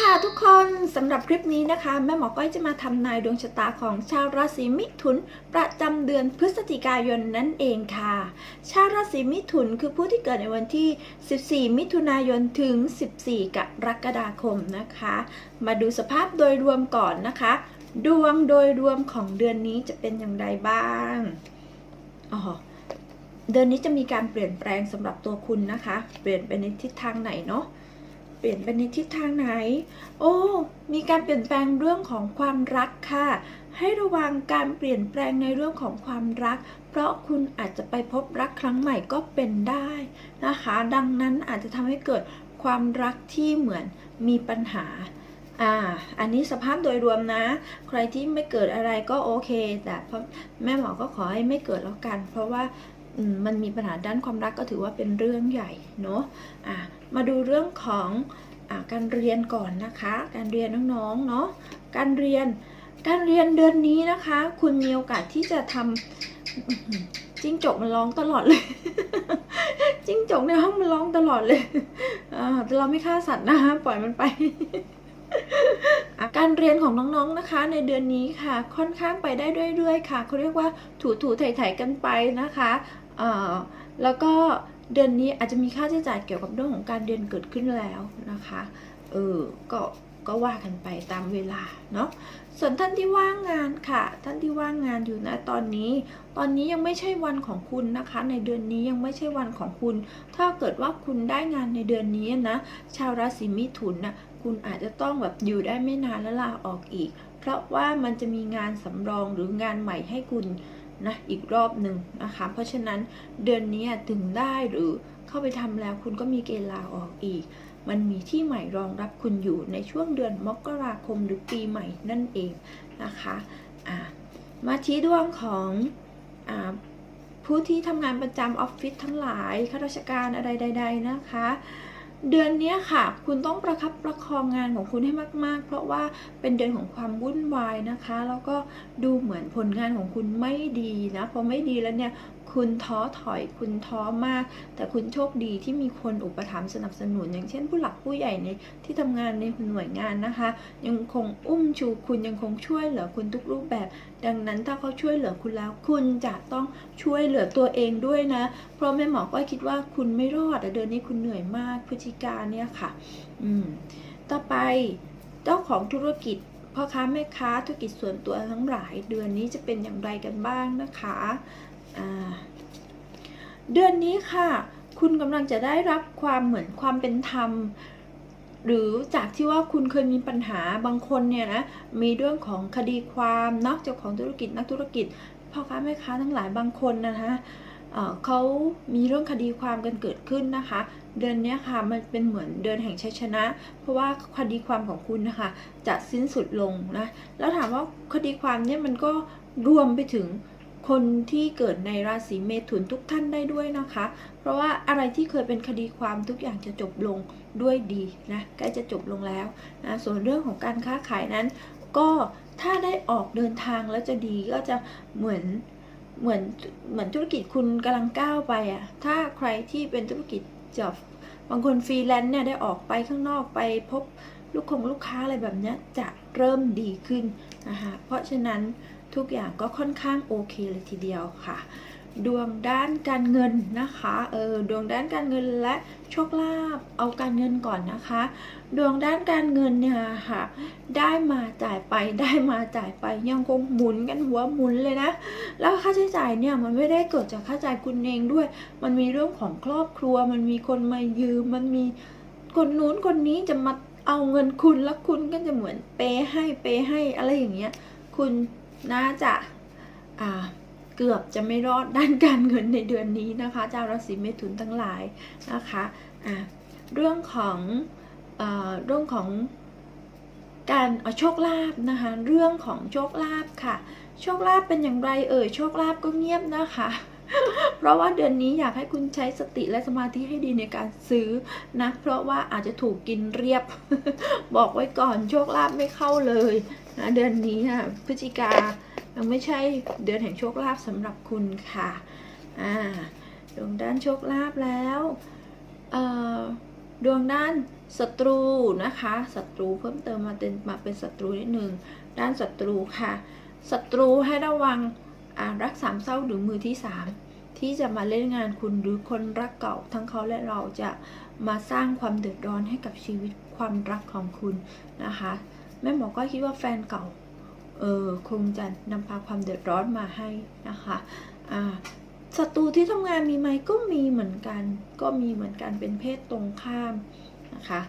ค่ะทุกคนสำหรับคลิปนี้นะคะ แม่หมอก้อยจะมาทำนายดวงชะตาของชาวราศีมิถุน ประจำเดือนพฤศจิกายนนั่นเองค่ะ ชาวราศีมิถุนคือผู้ที่เกิดในวันที่ 14 มิถุนายนถึง 14 กรกฎาคมนะคะ มาดูสภาพโดยรวมก่อนนะคะ ดวงโดยรวมของเดือนนี้จะเป็นอย่างไรบ้างอ๋อเดือนนี้จะมีการเปลี่ยนแปลงสำหรับตัวคุณนะคะ เปลี่ยนไปในทิศทางไหนเนาะ ปลี่ยนไปในทิศทางไหน โอ้ มีการเปลี่ยนแปลงเรื่องของความรักค่ะ ให้ระวังการเปลี่ยนแปลงในเรื่องของความรัก เพราะคุณอาจจะไปพบรักครั้งใหม่ก็เป็นได้นะคะ ดังนั้นอาจจะทำให้เกิดความรักที่เหมือนมีปัญหาอ่า อันนี้สภาพโดยรวมนะ ใครที่ไม่เกิดอะไรก็โอเค แต่เพราะแม่หมอก็ขอให้ไม่เกิดแล้วกัน เพราะว่ามันมีปัญหาด้านความรักก็ถือว่าเป็นเรื่องใหญ่เนาะ อะ มาดูเรื่องของอการเรียนก่อนนะคะ การเรียนน้องๆเนาะการเรียนการเรียนเดือนนี้นะคะ คุณมีโอกาสที่จะทำจิ้งจกมันร้องตลอดเลย จิ้งจกในห้องมันร้องตลอดเลยแต่เราไม่ฆ่าสัตว์นะคะปล่อยมันไปการเรียนของน้องๆนะคะ ในเดือนนี้ค่ะ ค่อนข้างไปได้เรื่อยๆค่ะเขาเรียกว่าถูๆไถ่ๆกันไปนะคะแล้วก็ เดือนนี้อาจจะมีค่าใช้จ่ายเกี่ยวกับเรื่องของการเรียนเกิดขึ้นแล้วนะคะ เออ ก็ ก็ว่ากันไปตามเวลาเนาะ ส่วนท่านที่ว่างงานค่ะ ท่านที่ว่างงานอยู่นะตอนนี้ ตอนนี้ยังไม่ใช่วันของคุณนะคะ ในเดือนนี้ยังไม่ใช่วันของคุณ ถ้าเกิดว่าคุณได้งานในเดือนนี้นะ ชาวราศีมิถุนนะคุณอาจจะต้องแบบอยู่ได้ไม่นานแล้วลาออกอีก เพราะว่ามันจะมีงานสำรองหรืองานใหม่ให้คุณ นะอีกรอบหนึ่งนะคะ เพราะฉะนั้นเดือนนี้ถึงได้หรือเข้าไปทำแล้วคุณก็มีเกณฑ์ลาออกอีก มันมีที่ใหม่รองรับคุณอยู่ในช่วงเดือนมกราคมหรือปีใหม่นั่นเองนะคะอ่ามาที่ดวงของอผู้ที่ทำงานประจำออฟฟิศทั้งหลายข้าราชการอะไรใด ๆ นะคะ เดือนนี้ค่ะ คุณต้องประคับประคองงานของคุณให้มาก ๆ เพราะว่าเป็นเดือนของความวุ่นวายนะคะ แล้วก็ดูเหมือนผลงานของคุณไม่ดีนะพอไม่ดีแล้วเนี่ยคุณท้อถอยคุณท้อมาก แต่คุณโชคดีที่มีคนอุปถัมภ์สนับสนุน อย่างเช่นผู้หลักผู้ใหญ่ในที่ทำงานในหน่วยงานนะคะ ยังคงอุ้มชูคุณยังคงช่วยเหลือคุณทุกรูปแบบ ดังนั้นถ้าเขาช่วยเหลือคุณแล้ว คุณจะต้องช่วยเหลือตัวเองด้วยนะ เพราะแม่หมอก็คิดว่าคุณไม่รอดอเดือนนี้คุณเหนื่อยมากพฤศจิกาเนี่ยค่ะ อืม ต่อไปเจ้าของธุรกิจพ่อค้าแม่ค้าธุรกิจส่วนตัวทั้งหลาย เดือนนี้จะเป็นอย่างไรกันบ้างนะคะอ่าเดือนนี้ค่ะ คุณกำลังจะได้รับความเหมือนความเป็นธรรม หรือจากที่ว่าคุณเคยมีปัญหาบางคนเนี่ยนะมีเรื่องของคดีความนักเจ้าของธุรกิจนักธุรกิจพ่อค้าแม่ค้าทั้งหลายบางคนนะคะเขามีเรื่องคดีความกันเกิดขึ้นนะคะ เดือนนี้ค่ะมันเป็นเหมือนเดือนแห่งชัยชนะ เพราะว่าคดีความของคุณนะคะจะสิ้นสุดลงนะแล้วถามว่าคดีความเนี่ยมันก็รวมไปถึง คนที่เกิดในราศีเมถุนทุกท่านได้ด้วยนะคะ เพราะว่าอะไรที่เคยเป็นคดีความทุกอย่างจะจบลงด้วยดีนะใกล้จะจบลงแล้วนะส่วนเรื่องของการค้าขายนั้น ก็ถ้าได้ออกเดินทางแล้วจะดีก็จะเหมือนเหมือนเหมือนธุรกิจคุณกำลังก้าวไปอะถ้าใครที่เป็นธุรกิจจอบบางคนฟรีแลนซ์เนี่ยได้ออกไปข้างนอกไปพบลูกคงลูกค้าอะไรแบบนี้จะเริ่มดีขึ้นนะคะเพราะฉะนั้น ทุกอย่างก็ค่อนข้างโอเคเลยทีเดียวค่ะ ดวงด้านการเงินนะคะเออดวงด้านการเงินและโชคลาภเอาการเงินก่อนนะคะ ดวงด้านการเงินเนี่ยค่ะ ได้มาจ่ายไปได้มาจ่ายไปยังคงหมุนกันหัวหมุนเลยนะ แล้วค่าใช้จ่ายเนี่ยมันไม่ได้เกิดจากค่าใช้จ่ายคุณเองด้วย มันมีเรื่องของครอบครัว มันมีคนมายืมมันมีคนนู้นคนนี้จะมาเอาเงินคุณแล้วคุณก็จะเหมือนเปย์ให้เปย์ให้อะไรอย่างเงี้ย คุณ น่าจะเกือบจะไม่รอดด้านการเงินในเดือนนี้นะคะชาวราศีเมถุนทั้งหลายนะคะะเรื่องของเอ่อเรื่องของการเอาโชคลาภนะคะเรื่องของโชคลาภค่ะ โชคลาภเป็นอย่างไรเอ่ยโชคลาภก็เงียบนะคะ เพราะว่าเดือนนี้อยากให้คุณใช้สติและสมาธิให้ดีในการซื้อนะ เพราะว่าอาจจะถูกกินเรียบ บอกไว้ก่อนโชคลาภไม่เข้าเลยนะเดือนนี้ค่ะพฤศจิกายังไม่ใช่เดือนแห่งโชคลาภสำหรับคุณค่ะอ่าดวงด้านโชคลาภแล้วเอ่อดวงด้านศัตรูนะคะศัตรูเพิ่มเติมมาเป็นมาเป็นศัตรูนิดหนึ่งด้านศัตรูค่ะศัตรูให้ระวัง รักสามเศร้าหรือมือที่สามที่จะมาเล่นงานคุณหรือคนรักเก่า ทั้งเขาและเราจะมาสร้างความเดือดร้อนให้กับชีวิตความรักของคุณนะคะแม่หมอก็คิดว่าแฟนเก่าเออคงจะนำพาความเดือดร้อนมาให้นะคะอ่าศัตรูที่ทำงานมีไหมก็มีเหมือนกัน ก็มีเหมือนกันเป็นเพศตรงข้ามนะคะ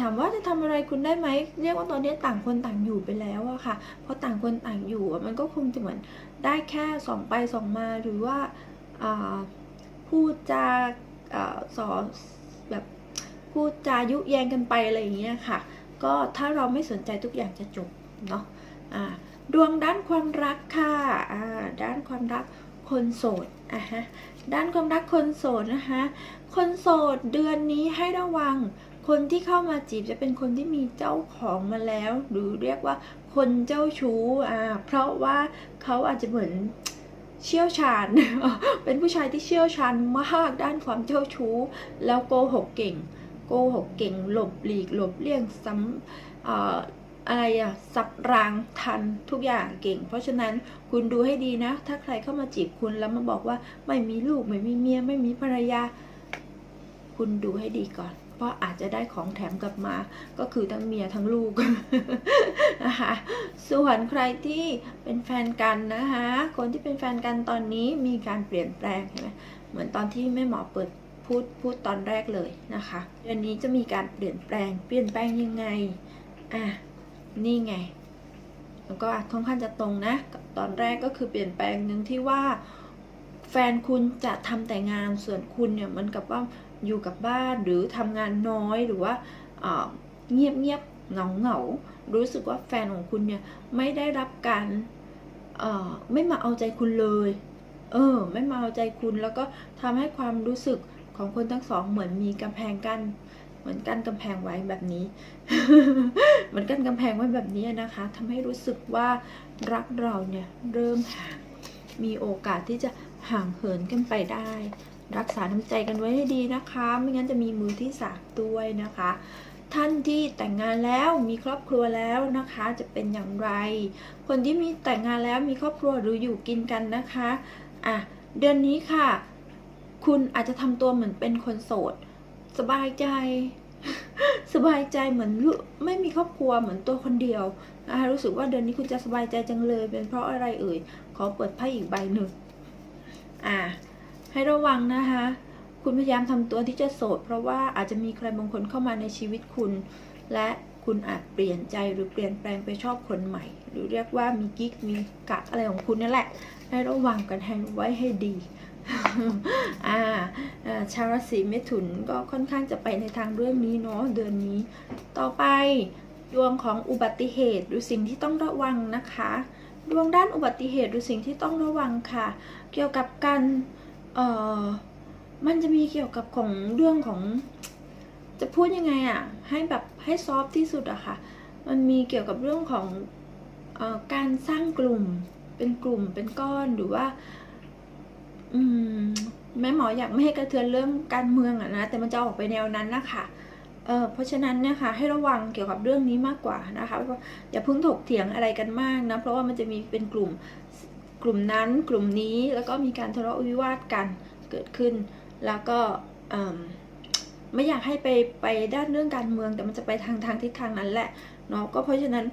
ถามว่าจะทำอะไรคุณได้ไหมเรียกว่าตอนนี้ต่างคนต่างอยู่ไปแล้วอะค่ะเพราะต่างคนต่างอยู่มันก็คงจะเหมือนได้แค่ส่องไปส่องมาหรือว่าพูดจาสอแบบพูดจายุแยงกันไปอะไรอย่างเงี้ยค่ะ ก็ถ้าเราไม่สนใจทุกอย่างจะจบเนาะอ่าดวงด้านความรักค่ะด้านความรักคนโสดอะฮะด้านความรักคนโสดนะคะคนโสดเดือนนี้ให้ระวัง คนที่เข้ามาจีบจะเป็นคนที่มีเจ้าของมาแล้ว หรือเรียกว่าคนเจ้าชู้อ่าเพราะว่าเขาอาจจะเหมือนเชี่ยวชาญ เป็นผู้ชายที่เชี่ยวชาญมากด้านความเจ้าชู้ แล้วโกหกเก่ง โกหกเก่ง หลบหลีกหลบเลี่ยงซ้ำเอ่ออะไรอะสับรางทันทุกอย่างเก่ง เพราะฉะนั้นคุณดูให้ดีนะ ถ้าใครเข้ามาจีบคุณแล้วมาบอกว่าไม่มีลูกไม่มีเมียไม่มีภรรยา คุณดูให้ดีก่อน เพราะอาจจะได้ของแถมกลับมา ก็คือทั้งเมียทั้งลูกนะคะส่วนใครที่เป็นแฟนกันนะคะ คนที่เป็นแฟนกันตอนนี้มีการเปลี่ยนแปลงเห็นไหมเหมือนตอนที่แม่หมอเปิดพูดพูดตอนแรกเลยนะคะเดือนนี้จะมีการเปลี่ยนแปลง เปลี่ยนแปลงยังไงอะนี่ไงแล้วก็ค่อนข้างจะตรงนะกับตอนแรกก็คือเปลี่ยนแปลงหนึ่งที่ว่าแฟนคุณจะทำแต่งานส่วนคุณเนี่ยเหมือนกับว่า อยู่กับบ้านหรือทำงานน้อยหรือว่าเงียบเงียบเหงาเหงารู้สึกว่าแฟนของคุณเนี่ยไม่ได้รับการไม่มาเอาใจคุณเลย เออ ไม่มาเอาใจคุณแล้วก็ทำให้ความรู้สึกของคนทั้งสองเหมือนมีกำแพงกันเหมือนกั้นกำแพงไว้แบบนี้ เหมือนกั้นกำแพงไว้แบบนี้นะคะทำให้รู้สึกว่ารักเราเนี่ยเริ่มห่างมีโอกาสที่จะห่างเหินกันไปได้ รักษาน้ำใจกันไว้ให้ดีนะคะ ไม่งั้นจะมีมือที่สามด้วยนะคะ ท่านที่แต่งงานแล้วมีครอบครัวแล้วนะคะ จะเป็นอย่างไร คนที่มีแต่งงานแล้วมีครอบครัวหรืออยู่กินกันนะคะอะเดือนนี้ค่ะ คุณอาจจะทำตัวเหมือนเป็นคนโสด สบายใจสบายใจเหมือนไม่มีครอบครัวเหมือนตัวคนเดียวนะคะรู้สึกว่าเดือนนี้คุณจะสบายใจจังเลย เป็นเพราะอะไรเอ่ยขอเปิดไพ่อีกใบหนึ่งอ่า ให้ระวังนะคะ คุณพยายามทำตัวที่จะโสด เพราะว่าอาจจะมีใครบางคนเข้ามาในชีวิตคุณ และคุณอาจเปลี่ยนใจหรือเปลี่ยนแปลงไปชอบคนใหม่ หรือเรียกว่ามีกิ๊กมีกักอะไรของคุณนั่นแหละ ให้ระวังกันให้ไว้ให้ดีอ่าอ่าชาวราศีเมถุนก็ค่อนข้างจะไปในทางเรื่องนี้เนาะเดือนนี้ ต่อไปดวงของอุบัติเหตุหรือสิ่งที่ต้องระวังนะคะ ดวงด้านอุบัติเหตุหรือสิ่งที่ต้องระวังค่ะ เกี่ยวกับการ เออมันจะมีเกี่ยวกับของเรื่องของ จะพูดยังไงอะ่ะ ให้แบบให้ซอฟที่สุดอะค่ะ มันมีเกี่ยวกับเรื่องของออการสร้างกลุ่ม เป็นกลุ่มเป็นก้อนหรือว่า อืมแม่หมออยากไม่ให้กระเทือนเรื่องการเมืองอะนะ แต่มันจะออกไปแนวนั้นนะคะเออเพราะฉะนั้นเนี่ยค่ะให้ระวังเกี่ยวกับเรื่องนี้มากกว่านะคะอย่าเพิ่งถกเถียงอะไรกันมากนะ เพราะว่ามันจะมีเป็นกลุ่ม กลุ่มนั้นกลุ่มนี้แล้วก็มีการทะเลาะวิวาทกันเกิดขึ้น แล้วก็ไม่อยากให้ไปไปด้านเรื่องการเมือง แต่มันจะไปทางทางทิศทางนั้นแหละเนาะก็เพราะฉะนั้น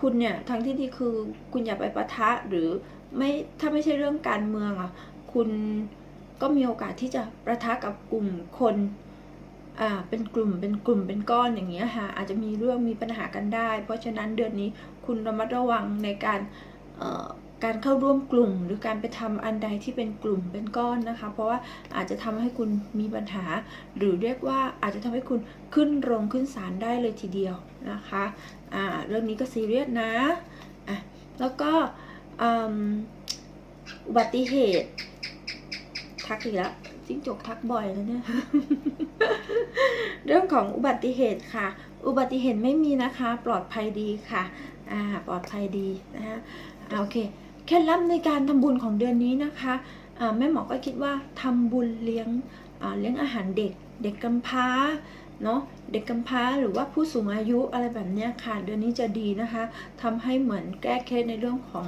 คุณเนี่ยทางที่ดีคือคุณอย่าไปปะทะหรือไม่ถ้าไม่ใช่เรื่องการเมืองอะคุณก็มีโอกาสที่จะประทะกับกลุ่มคนอ่าเป็นกลุ่มเป็นกลุ่มเป็นก้อนอย่างเงี้ยค่ะอาจจะมีเรื่องมีปัญหากันได้ เพราะฉะนั้นเดือนนี้คุณระมัดระวังในการเอ่อ การเข้าร่วมกลุ่ม หรือการไปทำอันใดที่เป็นกลุ่มเป็นก้อนนะคะ เพราะว่าอาจจะทำให้คุณมีปัญหา หรือเรียกว่าอาจจะทำให้คุณขึ้นโรงขึ้นศาลได้เลยทีเดียวนะคะอ่าเรื่องนี้ก็ซีเรียสนะะแล้วก็อุบัติเหตุ ทักอีกแล้วจิ้งจกทักบ่อยแล้วเนี่ย เรื่องของอุบัติเหตุค่ะ อุบัติเหตุไม่มีนะคะ ปลอดภัยดีค่ะ อ่า ปลอดภัยดีนะคะโอเค เคล็ดลับในการทำบุญของเดือนนี้นะคะแม่หมอก็คิดว่าทำบุญเลี้ยงเลี้ยงอาหารเด็ก เด็กกำพร้าเนาะเด็กกำพร้าหรือว่าผู้สูงอายุอะไรแบบนี้ค่ะ เดือนนี้จะดีนะคะทำให้เหมือนแก้เคล็ดในเรื่องของ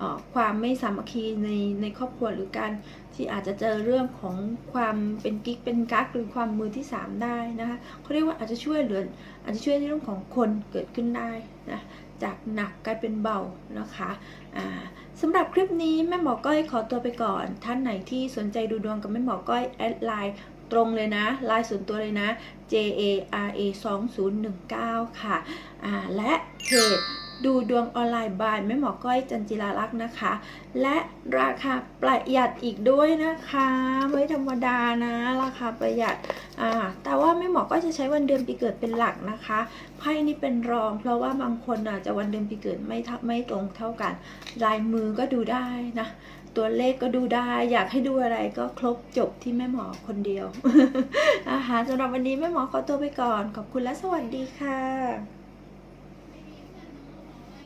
อความไม่สามัคคีในในครอบครัวหรือการที่อาจจะเจอเรื่องของความเป็นกิ๊กเป็นกั๊กหรือความมือที่สามได้นะคะเขาเรียกว่าอาจจะช่วยเหลืออาจจะช่วยในเรื่องของคนเกิดขึ้นได้นะจากหนักกลายเป็นเบานะคะอ่า สำหรับคลิปนี้แม่หมอก้อยขอตัวไปก่อน ท่านไหนที่สนใจดูดวงกับแม่หมอก้อยแอดไลน์ตรงเลยนะไลน์ส่วนตัวเลยนะ J A R A 2019ค่ะอ่าและเพจดูดวงออนไลน์บายแม่หมอก้อยจันจิราลักษณ์นะคะ และราคาประหยัดอีกด้วยนะคะ ไม่ธรรมดานะ ราคาประหยัดอ่าแต่ว่าแม่ ก็จะใช้วันเดือนปีเกิดเป็นหลักนะคะไพ่นี่เป็นรอง เพราะว่าบางคนอาจจะวันเดือนปีเกิดไม่ท่าไม่ตรงเท่ากัน ลายมือก็ดูได้นะ ตัวเลขก็ดูได้ อยากให้ดูอะไรก็ครบจบที่แม่หมอคนเดียวอาหารสำหรับวันนี้แม่หมอขอตัวไปก่อน ขอบคุณและสวัสดีค่ะ